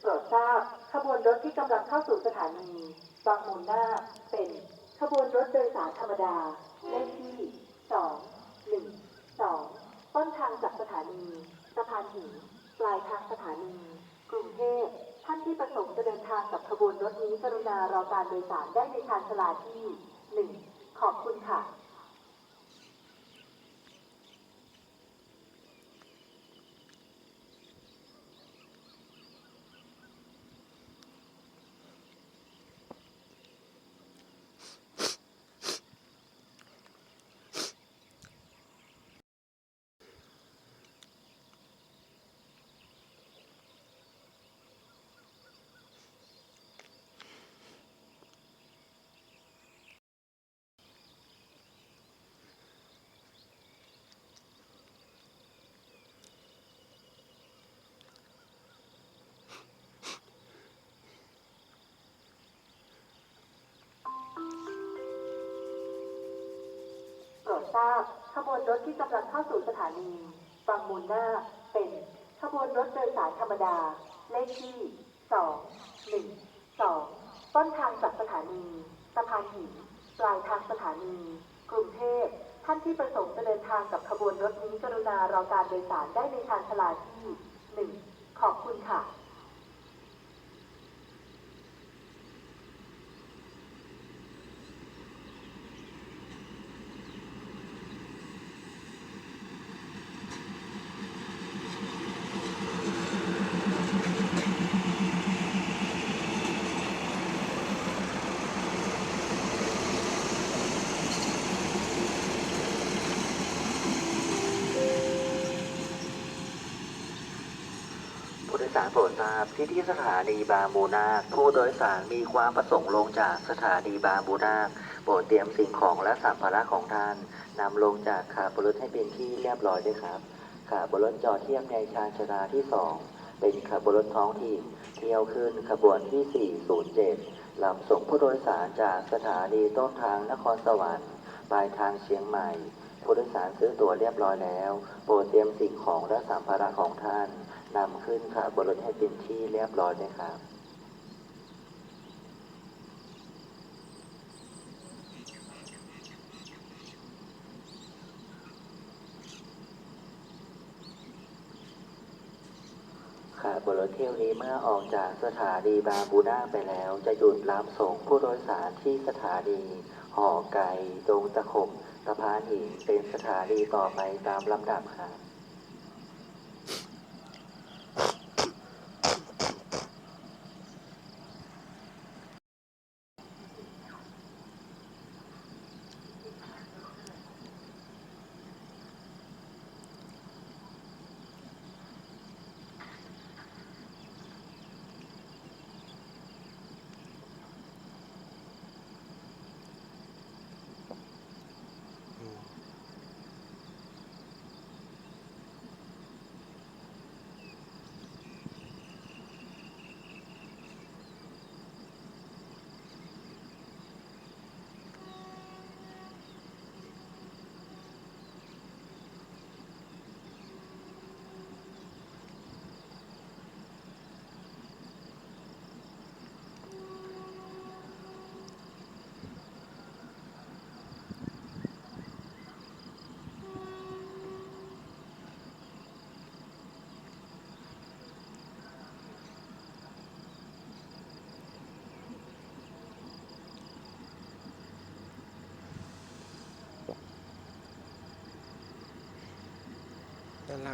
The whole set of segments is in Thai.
โปรดทราบขบวนรถที่กำลังเข้าสู่สถานีบางมูลนาเป็นขบวนรถโดยสารธรรมดาเลขที่2 1 2ต้นทางจากสถานีสะพานหินปลายทางสถานี กรุงเทพท่านที่ประสงค์จะเดินทางกับขบวนรถนี้กรุณารอการโดยสารได้ในชานชลาที่1ขอบคุณค่ะ โปร ดทราบขบวนรถที่กำลังเข้าสู่สถานีบางมูลนาเป็นขบวนรถโดยสารธรรมดา เลขที่ 2 1 2 ต้นทางจากสถานีสะพานหินปลายทางสถานี กรุงเทพ ท่านที่ประสงค์จะเดินทางกับขบวนรถนี้กรุณารอการโดยสารได้ในชานชลาที่ 1 ขอบคุณค่ะ สารโปรดทราบที่ที่สถานีบางมูนาคผู้โดยสารมีความประสงค์ลงจากสถานีบางมูนาคโปรดเตรียมสิ่งของและสัมภาระของท่านนำลงจากขาบนรถให้เป็นที่เรียบร้อยด้วยครับขาบนรถจอดเทียบในชานชาลาที่2เป็นขบวนรถท้องถิ่นเที่ยวขึ้นขบวนที่ 407ลำส่งผู้โดยสารจากสถานีต้นทางนครสวรรค์ปลายทางเชียงใหม่ ผู้โดยสารซื้อตั๋วเรียบร้อยแล้ว โปรดเตรียมสิ่งของและสัมภาระของท่าน นำขึ้นขบนรถให้เป็นที่เรียบร้อยเลยครับค่ะบนรถเที่ยวนี้เมื่อออกจากสถานีบางบูนาไปแล้ว จะหยุดรับส่งผู้โดยสารที่สถานีหอไก่ดงตะขบสะพานหินเป็นสถานีต่อไปตามลำดับครั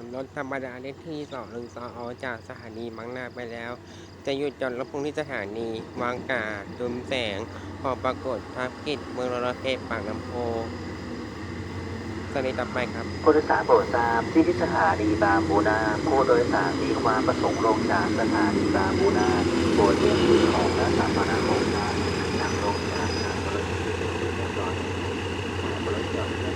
บสำหรับรถธรรมดาเลขที่2 1 2ออกจากสถานีมังนาไปแล้ว จะหยุดจอดรถพุ่งที่สถานีวางกาดุมแสง พอปรากฏทับกิจเมืองนรเทพปากน้ำโพสถานีต่อไปครับผู้โดยสารโปรดทราบที่ที่สถานีบางบูนาผู้โดยสารมีความประสงค์ลงจากสถานีบางบูนาโปรดเรียมสิ่ของและสัมาระของท่านนำลงจากขาบนรถเป็นที่เรียบร้อยบรถจอดเทียบในชาน